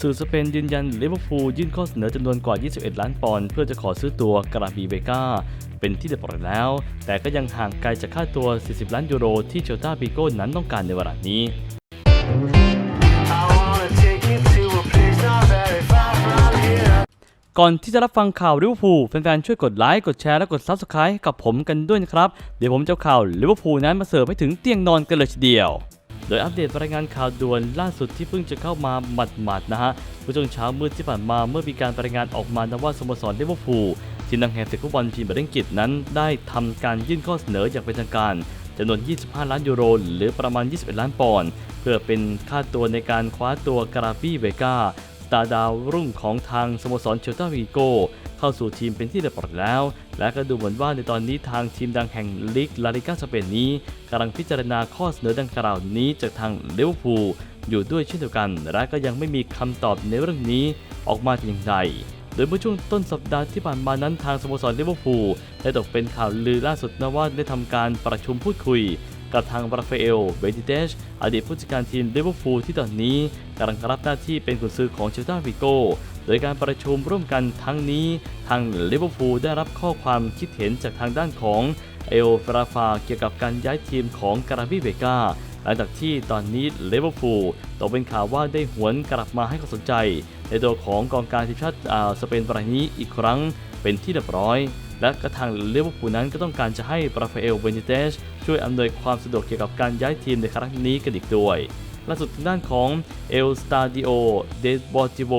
สื่อสเปนยืนยันลิเวอร์พูลยื่นข้อเสนอจำนวนกว่า 21 ล้านปอนด์เพื่อจะขอซื้อตัวกราบีเบกาเป็นที่เรียบร้อยแล้ว แต่ก็ยังห่างไกลจากค่าตัว 40 ล้านยูโรที่เชลตาบิโก้นั้นต้องการในเวลานี้ก่อนที่จะรับฟังข่าวลิเวอร์พูลแฟนๆช่วยกดไลค์กดแชร์และกด Subscribe กับผมกันด้วยนะครับ เดี๋ยวผมจะข่าวลิเวอร์พูลนั้นมาเสิร์ฟให้ถึงเตียงนอนกันเลยทีเดียว โดยอัปเดตรายงานข่าวด่วนล่าสุดที่เพิ่งจะเข้ามาหมัดๆนะฮะเมื่อช่วงเช้ามืดที่ผ่านมาเมื่อมีการรายงานออกมานะว่าสโมสรลิเวอร์พูลทีมดังแห่งศึกฟุตบอลพรีเมียร์ลีกนั้น ได้ทำการยื่นข้อเสนออย่างเป็นทางการจำนวน 25 ล้านยูโร หรือประมาณ 21 ล้านปอนด์เพื่อเป็นค่าตัวในการคว้าตัวกราฟี่เวกาสตาดาวรุ่งของทางสโมสรเชลตาวีโก เข้าสู่ทีมเป็นที่เรียบร้อยแล้ว และก็ดูเหมือนว่าในตอนนี้ทางทีมดังแห่งลีกลาลิกาสเปนนี้กำลังพิจารณาข้อเสนอดังกล่าวนี้จากทางเลวอร์พูลอยู่ด้วยเช่นเดียวกัน และก็ยังไม่มีคำตอบในเรื่องนี้ออกมาแต่อย่างใดโดยเมื่อช่วงต้นสัปดาห์ที่ผ่านมานั้นทางสโมสรลิเวอร์พูลได้ตกเป็นข่าวลือล่าสุดนะว่าได้ทำการประชุมพูดคุย กับทางราฟาเอล เบติเตชอดีตผู้จัดการทีมลิเวอร์พูลที่ตอนนี้กำลังรับหน้าที่เป็นกุนซือของเชลตาวิโกโดยการประชุมร่วมกันทั้งนี้ ทางลิเวอร์พูลได้รับข้อความคิดเห็นจากทางด้านของเอลฟราฟาเกี่ยวกับการย้ายทีมของกราบิเบกาหลังจากที่ตอนนี้ลิเวอร์พูลตกเป็นข่าวว่าได้หวนกลับมาให้ความสนใจ ในตัวของกองการทีมชาติอ่าสเปนรายนี้อีกครั้งเป็นที่เรียบร้อย และกระทางลิเวอร์พูลนั้นก็ต้องการจะให้ราฟาเอลเบนิเตสช่วยอำนวยความสะดวกเกี่ยวกับการย้ายทีมในครั้งนี้กันอีกด้วยล่าสุดทางด้านของเอลสตาดิโอเดสบอติโว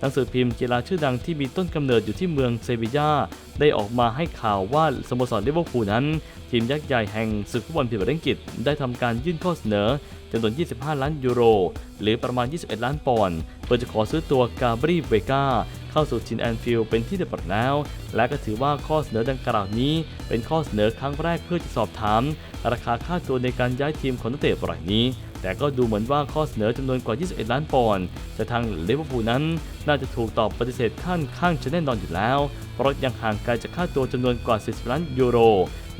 หนังสือพิมพ์กีฬาชื่อดังที่มีต้นกำเนิดอยู่ที่เมืองเซบียาได้ออกมาให้ข่าวว่าสโมสรลิเวอร์พูลนั้น ทีมยักษ์ใหญ่แห่งศึกฟุตบอลพรีเมียร์ลีกได้ทำการยื่นข้อเสนอจำนวน 25 ล้านยูโร หรือประมาณ 21 ล้านปอนด์เพื่อจะขอซื้อตัวกาบรีเวกา เข้าสู่ทีมแอนฟิลเป็นที่เรียบร้อยแล้ว และก็ถือว่าข้อเสนอดังกล่าวนี้ เป็นข้อเสนอครั้งแรกเพื่อจะสอบถาม ราคาค่าตัวในการย้ายทีมของนักเตะรายนี้ แต่ก็ดูเหมือนว่าข้อเสนอจำนวนกว่า 21 ล้านปอนด์จากทางลิเวอร์พูลนั้น น่าจะถูกตอบปฏิเสธขั้นข้างจะแน่นอนอยู่แล้วเพราะยังห่างไกลจากค่าตัวจำนวนกว่า 40 ล้านยูโร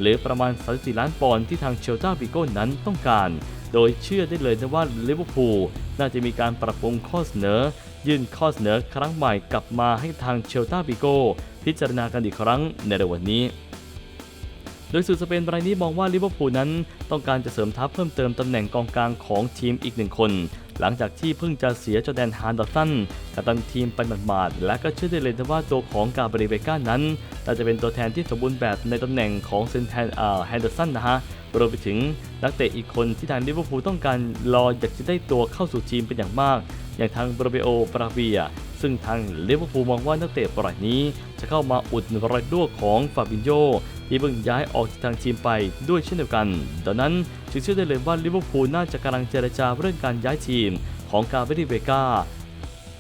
หรือประมาณ 34 ล้านปอนด์ที่ทางเชลตาบิโก้นั้นต้องการ โดยเชื่อได้เลยนะว่าลิเวอร์พูลน่าจะมีการปรับปรุงข้อเสนอ ยื่นข้อเสนอครั้งใหม่กลับมาให้ทางเชลตาบิโก้พิจารณากันอีกครั้งในเร็ววันนี้ โดยสื่อสเปนรายนี้มองว่าลิเวอร์พูลนั้นต้องการจะเสริมทัพเพิ่มเติมตำแหน่งกองกลางของทีมอีกหนึ่งคน หลังจากที่เพิ่งจะเสียจอแดนฮาร์ดอสันกับตันทีมไปหมาดๆและก็เชื่อได้เลยว่าตัวของกาเบรีเบก้านั้นน่าจะเป็นตัวแทนที่สมบูรณ์แบบในตำแหน่งของเซนแทนแฮนเดอร์สันนะฮะรวมไปถึงนักเตะอีกคนที่ทางลิเวอร์พูลต้องการรออยากจะได้ตัวเข้าสู่ทีมเป็นอย่างมาก อย่างทางโรเบโอปราเวีย ซึ่งทางลิเวอร์พูลมองว่านักเตะรายนี้จะเข้ามาอุดรอยรั่วของฟาบินโญที่เพิ่งย้ายออกจากทางทีมไปด้วยเช่นเดียวกัน ดังนั้นจึงเชื่อได้เลยว่าลิเวอร์พูลน่าจะกำลังเจรจาเรื่องการย้ายทีมของกาเบรีเวกา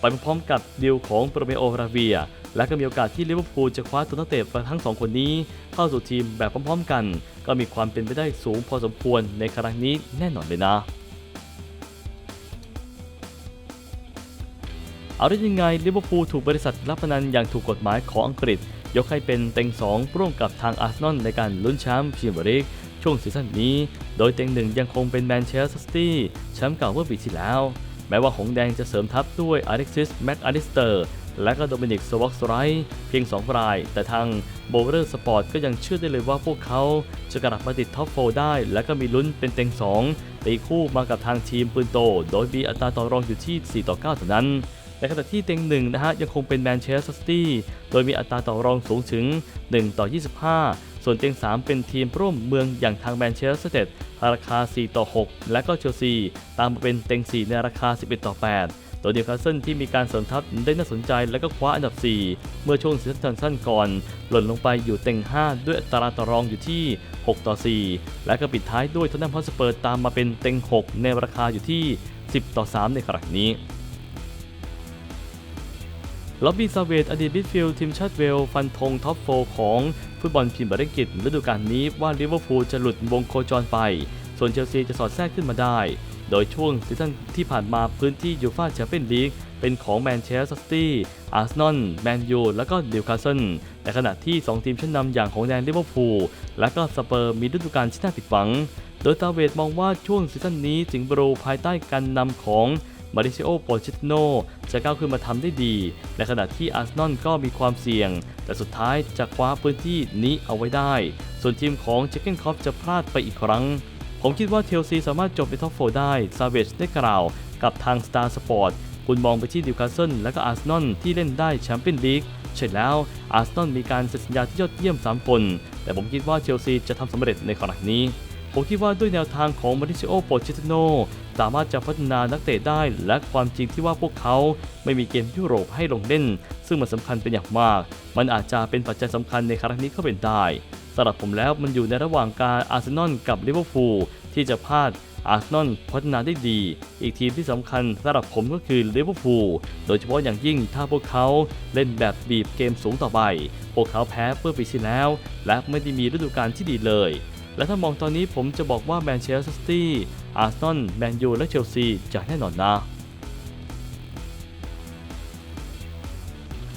ไปพร้อมกับดีลของโปรเมโอราเวีย และก็มีโอกาสที่ลิเวอร์พูลจะคว้าตัวนักเตะทั้งสองคนนี้ เข้าสู่ทีมแบบพร้อมๆกัน ก็มีความเป็นไปได้สูงพอสมควรในครั้งนี้แน่นอนเลยนะ เอาได้ยังไงลิเวอร์พูลถูกบริษัทรับพนันอย่างถูกกฎหมายของอังกฤษ ยกให้เป็นเต็ง 2 ร่วมกับทางอาร์เซนอลในการลุ้นแชมป์พรีเมียร์ลีกช่วงซีซั่นนี้ โดยเต็งหนึ่งยังคงเป็นแมนเชสเตอร์ซิตี้แชมป์เก่าเมื่อปีที่แล้ว แม้ว่าหงแดงจะเสริมทัพด้วยอเล็กซิสแม็กอลิสเตอร์และก็โดมินิกสวอกสไรเพียง 2 ราย แต่ทางโบเ e อร์สปอร์ตก็ยังเชื่อได้เลยว่าพวกเขาจะกลับมาติดท็อปโฟได้ และก็มีลุ้นเป็นเต็ง 2 ตีคู่มากับทางทีมปืนโต โดยมีอัตราต่อรองอยู่ที่ 4 ต่อ 9 เท่านั้น ในขณะที่เต็งหนึ่งนะฮะยังคงเป็นแมนเชสเตอร์ซิตี้โดยมีอัตราต่อรองสูงถึง 1 ต่อ 25 ส่วนเต็ง 3 เป็นทีมร่วมเมืองอย่างทางแมนเชสเตอร์เต็ดราคา 4 ต่อ 6 และก็เชลซี ตามมาเป็นเต็ง 4 ในราคา 11 ต่อ 8 ตัวนิวคาสเซิลที่มีการเสริมทัพได้น่าสนใจและก็คว้าอันดับ 4 เมื่อช่วงซีซั่นสั้นก่อน หล่นลงไปอยู่เต็ง 5 ด้วยอัตราต่อรองอยู่ที่ 6 ต่อ 4 และก็ปิดท้ายด้วยทอนแนมฮอสเปอร์ตามมาเป็นเต็ง 6 ในราคาอยู่ที่ 10 ต่อ 3 ในครั้งนี้ ล็อบบี้ซาเวตอดีตมิดฟิลด์ทีมชาติเวลฟันธงท็อปโฟของฟุตบอลพรีเมียร์ลีกฤดูกาลนี้ว่าลิเวอร์พูลจะหลุดวงโคจรไป ส่วนเชลซีจะสอดแทรกขึ้นมาได้ โดยช่วงซีซั่นที่ผ่านมาพื้นที่ยูฟ่าแชมเปี้ยนลีกเป็นของแมนเชสเตอร์ซิตี้อาร์เซนอลแมนยูและก็นิวคาสเซิลแต่ขณะที่ 2 ทีมชั้นนำอย่างของแดนลิเวอร์พูลและก็สเปอร์มีฤดูกาลที่น่าผิดหวัง โดยตาเวตมองว่าช่วงซีซั่นนี้สิงห์บรูภายใต้การนำของ มาริซิโอโปชิตโนจะก้าวขึ้นมาทำได้ดี ในขณะที่อาร์เซนอลก็มีความเสี่ยง แต่สุดท้ายจะคว้าพื้นที่นี้เอาไว้ได้ ส่วนทีมของเจคเกนคอฟจะพลาดไปอีกครั้ง ผมคิดว่าเชลซีสามารถจบในท็อปโฟได้ซาเวจได้กล่าวกับทาง Star Sport คุณมองไปที่ดิวคาสเซิลและก็อาร์เซนอลที่เล่นได้แชมเปี้ยนลีกใช่แล้วอาร์เซนอลมีการเซ็นสัญญาที่ยอดเยี่ยม 3 คน แต่ผมคิดว่าเชลซีจะทำสำเร็จในครั้งนี้ ผมคิดว่าด้วยแนวทางของมาริซิโอโปชิตโนสามารถจะพัฒนานักเตะได้ และความจริงที่ว่าพวกเขาไม่มีเกมยุโรปให้ลงเล่น ซึ่งมันสำคัญเป็นอย่างมาก มันอาจจะเป็นปัจจัยสำคัญในครั้งนี้ก็เป็นได้สำหรับผมแล้วมันอยู่ในระหว่างการอาร์เซนอลกับลิเวอร์พูลที่จะพลาดอาร์เซนอลพัฒนาได้ดี อีกทีมที่สำคัญสำหรับผมก็คือลิเวอร์พูลโดยเฉพาะอย่างยิ่งถ้าพวกเขาเล่นแบบบีบเกมสูงต่อไป พวกเขาแพ้เมื่อปีที่แล้ว และไม่ได้มีฤดูกาลที่ดีเลย และถ้ามองตอนนี้ผมจะบอกว่าแมนเชสเตอร์ซิตี้อาร์เซนอลแมนยูและเชลซีจะแน่นอนนะ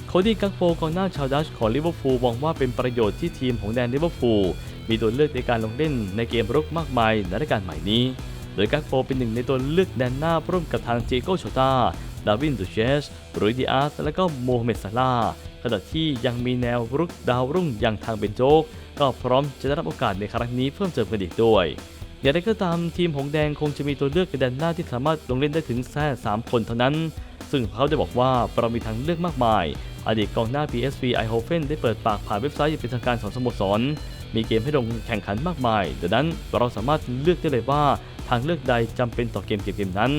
โคดี้กักโปกองหน้าชาวดัชของลิเวอร์พูลมองว่าเป็นประโยชน์ที่ทีมของแดนลิเวอร์พูลมีตัวเลือกในการลงเล่นในเกมรุกมากมายในรายการใหม่นี้ โดยกักโปเป็นหนึ่งในตัวเลือกแดนหน้าร่วมกับทางเจโกโชตาดาวินดูเชสรุยดิอาสและก็โมฮัมเหม็ดซาลา ขณะที่ยังมีแนวรุกดาวรุ่งอย่างทางเบนโจก ก็พร้อมจะได้รับโอกาสในครั้งนี้เพิ่มเติมกันอีกด้วยอย่างไรก็ตามทีมหงแดงคงจะมีตัวเลือกในแดนหน้าที่สามารถลงเล่นได้ถึงแค่3คนเท่านั้น ซึ่งเขาได้บอกว่าเรามีทางเลือกมากมาย อดีตกองหน้า PSV i h o f e n ได้เปิดปากผ่านเว็บไซต์อย่างเป็นทางการของสโมสร มีเกมให้ลงแข่งขันมากมายดังนั้นเราสามารถเลือกได้เลยว่าทางเลือกใดจำเป็นต่อเกมเกมนั้น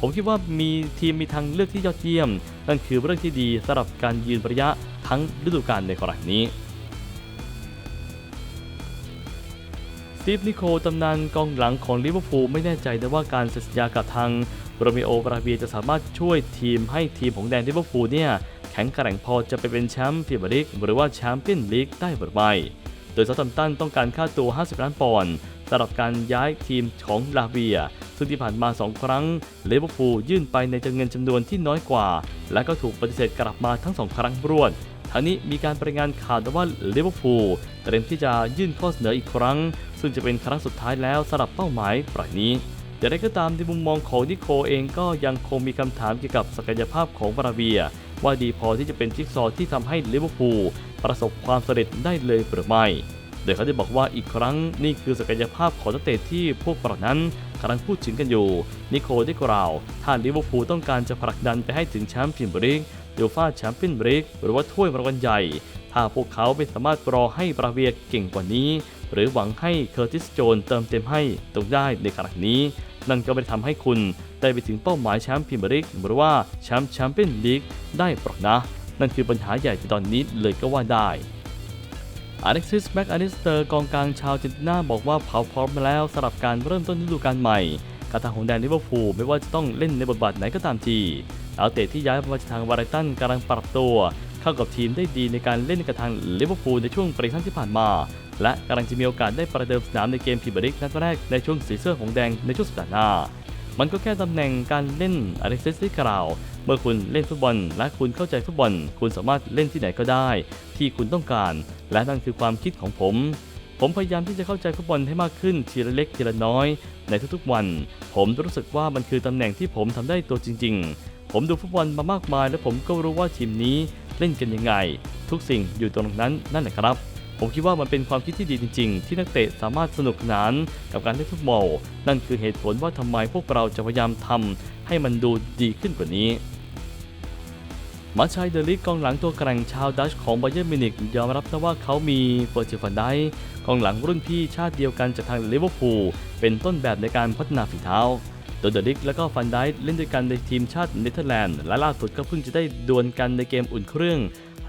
ผมคิดว่ามีทีมมีทางเลือกที่ยอดเยี่ยม นั่นคือเรื่องที่ดีสำหรับการยืนระยะทั้งฤดูกาลในกรณีนี้สตีฟนิโคลตำนานกองหลังของลิเวอร์พูลไม่แน่ใจนะว่าการเซ็นสัญญากับทางโรเมโอบราเบียจะสามารถช่วยทีมให้ทีมของแดนลิเวอร์พูลเนี่ยแข็งแกร่งพอจะไปเป็นแชมป์พรีเมียร์ลีกหรือว่าแชมเปี้ยนลีกได้หรือไม่โดยซาท์แฮมตันต้องการค่าตัว 50 ล้านปอนด์ สำหรับการย้ายทีมของลาเบีย ซึ่งที่ผ่านมา 2 ครั้งลิเวอร์พูลยื่นไปในจำนวนเงินจำนวนที่น้อยกว่า และก็ถูกปฏิเสธกลับมาทั้ง 2 ครั้งรวดทั้งนี้มีการรายงานข่าวว่าลิเวอร์พูลเตรียมที่จะยื่นข้อเสนออีกครั้ง ซึ่งจะเป็นครั้งสุดท้ายแล้วสำหรับเป้าหมายปล่อยนี้อย่างไรก็ตามในมุมมองของนิโคเองก็ยังคงมีคำถามเกี่ยวกับศักยภาพของบราเบีย ว่าดีพอที่จะเป็นจิ๊กซอที่ทำให้ลิเวอร์พูลประสบความสำเร็จได้เลยหรือไม่ ดยเขาได้บอกว่าอีกครั้งนี่คือศักยภาพของนักเตะที่พวกเรานั้นกำลังพูดถึงกันอยู่ นิโคได้กล่าวถ้าลิเวอร์พูลต้องการจะผลักดันไปให้ถึงแชมป์พรีเมียร์ลีกยูฟ่าแชมเปี้ยนลีกหรือว่าถ้วยรางวัลใหญ่ ถ้าพวกเขาไม่สามารถรอให้บราเบียเก่งกว่านี้ หรือหวังให้เคอร์ติสโจนเติมเต็มให้ตรงได้ในครั้งนี้ นั่นก็ไม่ได้ทำให้คุณได้ไปถึงเป้าหมายแชมป์พรีเมียร์ลีกหรือว่าแชมป์แชมเปี้ยนลีกได้หรอกนะ นั่นคือปัญหาใหญ่ที่ตอนนี้เลยก็ว่าได้ อเล็กซิสแม็กอลิสเตอร์กองกลางชาวเจนตินาบอกว่าเขาพร้อมแล้วสำหรับการเริ่มต้นฤดูกาลใหม่กับทางของแดนลิเวอร์พูลไม่ว่าจะต้องเล่นในบทบาทไหนก็ตามทีดาวเตะที่ย้ายมาจากทางวารตันกำลังปรับตัวเข้ากับทีมได้ดีในการเล่นกับทางลิเวอร์พูลในช่วงปรีซั่นที่ผ่านมา และกำลังจะมีโอกาสได้ประเดิมสนามในเกมพรีมียร์ลีกนัดแรกในช่วงสีเสื้อของแดงในช่วงสัปดาห์หน้า มันก็แค่ตำแหน่งการเล่นอเล็กซิสที่กล่าว มื่อคุณเล่นฟุตบอล และคุณเข้าใจฟุตบอล คุณสามารถเล่นที่ไหนก็ได้ ที่คุณต้องการ และนั่นคือความคิดของผม ผมพยายามที่จะเข้าใจฟุตบอลให้มากขึ้นทีละเล็กทีละน้อย ในทุกๆวัน ผมรู้สึกว่ามันคือตำแหน่งที่ผมทำได้ตัวจริง ๆ ผมดูฟุตบอลมามากมาย และผมก็รู้ว่าทีมนี้เล่นกันยังไง ทุกสิ่งอยู่ตรงนั้นนั่นแหละครับผมคิดว่ามันเป็นความคิดที่ดีจริง ๆ ที่นักเตะสามารถสนุกสนานกับการเล่นฟุตบอลนั่นคือเหตุผลว่าทำไมพวกเราจะพยายามทำให้มันดูดีขึ้นกว่านี้ มาชัยเดลิกกองหลังตัวแกร่งชาวดัชของไบเยอร์มิวนิกยอมรับนะว่าเขามีเฟอร์จิฟันไดกองหลังรุ่นพี่ชาติเดียวกันจากทางลิเวอร์พูลเป็นต้นแบบในการพัฒนาฝีเท้าโดยเดลิกและก็ฟันไดเล่นด้วยกันในทีมชาติเนเธอร์แลนด์และล่าสุดก็เพิ่งจะได้ดวลกันในเกมอุ่นเครื่อง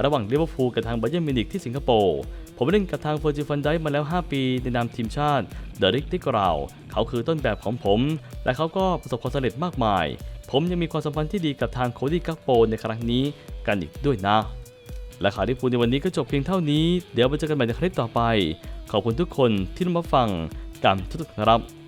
ระหว่างลิเวอร์พูลกับทางไบเยอร์มิวนิกที่สิงคโปร์ผมเล่นกับทางเฟอร์จิฟันไดมาแล้ว 5 ปีในนามทีมชาติ เดริกได้กล่าว เขาคือต้นแบบของผม และเขาก็ประสบความสำเร็จมากมาย ผมยังมีความสัมพันธ์ที่ดีกับทางโคดี้กักโปในครั้งนี้กันอีกด้วยนะ และข่าวที่พูดในวันนี้ก็จบเพียงเท่านี้ เดี๋ยวไปเจอกันใหม่ในคลิปต่อไป ขอบคุณทุกคนที่รับฟังกันทุกครับ